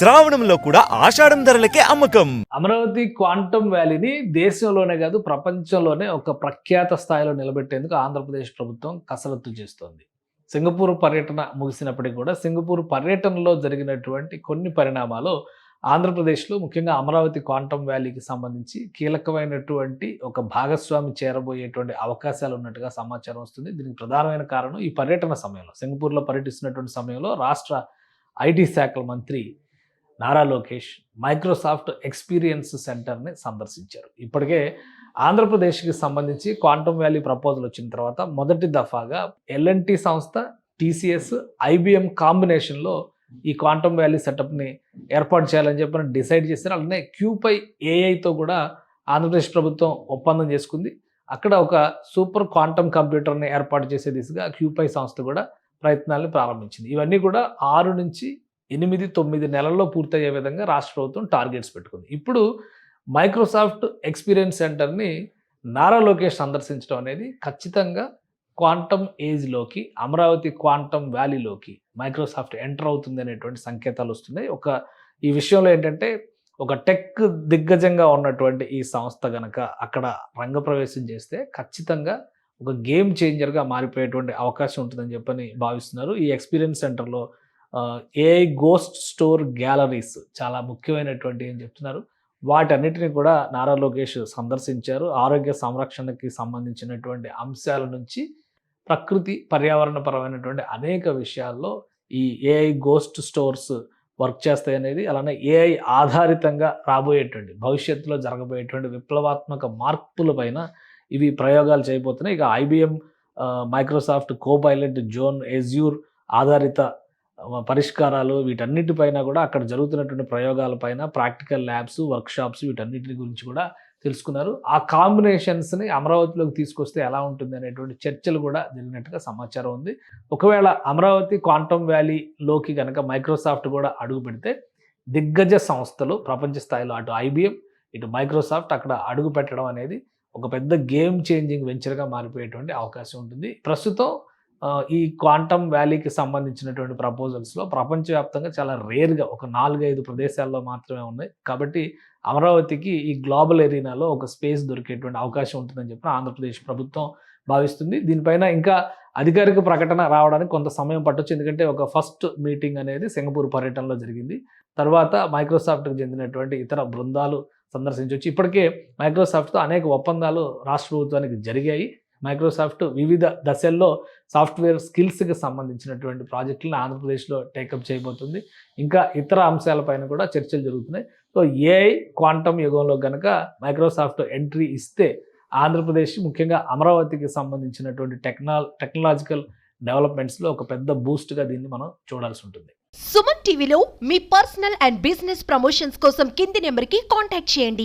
శ్రావణంలో కూడా ఆషాఢం ధరలకే అమ్మకం. అమరావతి క్వాంటమ్ వ్యాలీని దేశంలోనే కాదు ప్రపంచంలోనే ఒక ప్రఖ్యాత స్థాయిలో నిలబెట్టేందుకు ఆంధ్రప్రదేశ్ ప్రభుత్వం కసరత్తు చేస్తోంది. సింగపూర్ పర్యటన ముగిసినప్పటికీ కూడా సింగపూర్ పర్యటనలో జరిగినటువంటి కొన్ని పరిణామాలు ఆంధ్రప్రదేశ్లో ముఖ్యంగా అమరావతి క్వాంటమ్ వ్యాలీకి సంబంధించి కీలకమైనటువంటి ఒక భాగస్వామి చేరబోయేటువంటి అవకాశాలు ఉన్నట్టుగా సమాచారం వస్తుంది. దీనికి ప్రధానమైన కారణం ఈ పర్యటన సమయంలో సింగపూర్లో పర్యటిస్తున్నటువంటి సమయంలో రాష్ట్ర ఐటీ శాఖల మంత్రి నారా లోకేష్ మైక్రోసాఫ్ట్ ఎక్స్పీరియన్స్ సెంటర్ని సందర్శించారు. ఇప్పటికే ఆంధ్రప్రదేశ్కి సంబంధించి క్వాంటమ్ వ్యాలీ ప్రపోజల్ వచ్చిన తర్వాత మొదటి దఫాగా ఎల్ఎన్టీ సంస్థ టీసీఎస్ ఐబిఎం కాంబినేషన్లో ఈ క్వాంటమ్ వ్యాలీ సెటప్ని ఏర్పాటు చేయాలని చెప్పి డిసైడ్ చేశారు. అలానే క్యూపై ఏఐతో కూడా ఆంధ్రప్రదేశ్ ప్రభుత్వం ఒప్పందం చేసుకుంది. అక్కడ ఒక సూపర్ క్వాంటమ్ కంప్యూటర్ని ఏర్పాటు చేసే దిశగా క్యూపై సంస్థ కూడా ప్రయత్నాలను ప్రారంభించింది. ఇవన్నీ కూడా ఆరు నుంచి ఎనిమిది తొమ్మిది నెలల్లో పూర్తయ్యే విధంగా రాష్ట్ర ప్రభుత్వం టార్గెట్స్ పెట్టుకుంది. ఇప్పుడు మైక్రోసాఫ్ట్ ఎక్స్పీరియన్స్ సెంటర్ని నారా లోకేష్ సందర్శించడం అనేది ఖచ్చితంగా క్వాంటమ్ ఏజ్లోకి అమరావతి క్వాంటమ్ వ్యాలీలోకి మైక్రోసాఫ్ట్ ఎంటర్ అవుతుంది అనేటువంటి సంకేతాలు వస్తున్నాయి. ఒక ఈ విషయంలో ఏంటంటే ఒక టెక్ దిగ్గజంగా ఉన్నటువంటి ఈ సంస్థ గనక అక్కడ రంగప్రవేశం చేస్తే ఖచ్చితంగా ఒక గేమ్ చేంజర్గా మారిపోయేటువంటి అవకాశం ఉంటుందని చెప్పని భావిస్తున్నారు. ఈ ఎక్స్పీరియన్స్ సెంటర్లో ఏఐ గోస్ట్ స్టోర్ గ్యాలరీస్ చాలా ముఖ్యమైనటువంటి అని చెప్తున్నారు. వాటన్నిటిని కూడా నారా లోకేష్ సందర్శించారు. ఆరోగ్య సంరక్షణకి సంబంధించినటువంటి అంశాల నుంచి ప్రకృతి పర్యావరణపరమైనటువంటి అనేక విషయాల్లో ఈ ఏఐ గోస్ట్ స్టోర్స్ వర్క్ చేస్తాయి అనేది అలానే ఏఐ ఆధారితంగా రాబోయేటువంటి భవిష్యత్తులో జరగబోయేటువంటి విప్లవాత్మక మార్పులపైన ఇవి ప్రయోగాలు చేయబోతున్నాయి. ఇక IBM Microsoft Copilot zone Azure ఆధారిత పరిష్కారాలు వీటన్నిటిపైన కూడా అక్కడ జరుగుతున్నటువంటి ప్రయోగాలపైన ప్రాక్టికల్ ల్యాబ్స్ వర్క్షాప్స్ వీటన్నిటి గురించి కూడా తెలుసుకున్నారు. ఆ కాంబినేషన్స్ని అమరావతిలోకి తీసుకొస్తే ఎలా ఉంటుంది అనేటువంటి చర్చలు కూడా జరిగినట్టుగా సమాచారం ఉంది. ఒకవేళ అమరావతి క్వాంటమ్ వ్యాలీలోకి కనుక మైక్రోసాఫ్ట్ కూడా అడుగు పెడితే దిగ్గజ సంస్థలు ప్రపంచ స్థాయిలో అటు ఐబిఎం ఇటు మైక్రోసాఫ్ట్ అక్కడ అడుగు పెట్టడం అనేది ఒక పెద్ద గేమ్ చేంజింగ్ వెంచర్గా మారిపోయేటువంటి అవకాశం ఉంటుంది. ప్రస్తుతం ఈ క్వాంటమ్ వ్యాలీకి సంబంధించినటువంటి ప్రపోజల్స్లో ప్రపంచవ్యాప్తంగా చాలా రేర్గా ఒక నాలుగైదు ప్రదేశాల్లో మాత్రమే ఉన్నాయి. కాబట్టి అమరావతికి ఈ గ్లోబల్ ఎరీనాలో ఒక స్పేస్ దొరికేటువంటి అవకాశం ఉంటుందని చెప్పిన ఆంధ్రప్రదేశ్ ప్రభుత్వం భావిస్తుంది. దీనిపైన ఇంకా అధికారిక ప్రకటన రావడానికి కొంత సమయం పట్టొచ్చు. ఎందుకంటే ఒక ఫస్ట్ మీటింగ్ అనేది సింగపూర్ పర్యటనలో జరిగింది. తర్వాత మైక్రోసాఫ్ట్కి చెందినటువంటి ఇతర బృందాలు సందర్శించవచ్చు ఇప్పటికే మైక్రోసాఫ్ట్తో అనేక ఒప్పందాలు రాష్ట్ర ప్రభుత్వానికి జరిగాయి. మైక్రోసాఫ్ట్ వివిధ దశల్లో సాఫ్ట్వేర్ స్కిల్స్కి సంబంధించినటువంటి ప్రాజెక్టులను ఆంధ్రప్రదేశ్లో టేకప్ చేయబోతుంది. ఇంకా ఇతర అంశాలపైన కూడా చర్చలు జరుగుతున్నాయి. సో ఏఐ క్వాంటమ్ యుగంలో కనుక మైక్రోసాఫ్ట్ ఎంట్రీ ఇస్తే ఆంధ్రప్రదేశ్ ముఖ్యంగా అమరావతికి సంబంధించినటువంటి టెక్నా టెక్నాలజికల్ డెవలప్మెంట్స్లో ఒక పెద్ద బూస్ట్గా దీన్ని మనం చూడాల్సి ఉంటుంది. సుమన్ టీవీలో మీ పర్సనల్ అండ్ బిజినెస్ ప్రమోషన్స్ కోసం కింది నెంబర్కి కాంటాక్ట్ చేయండి.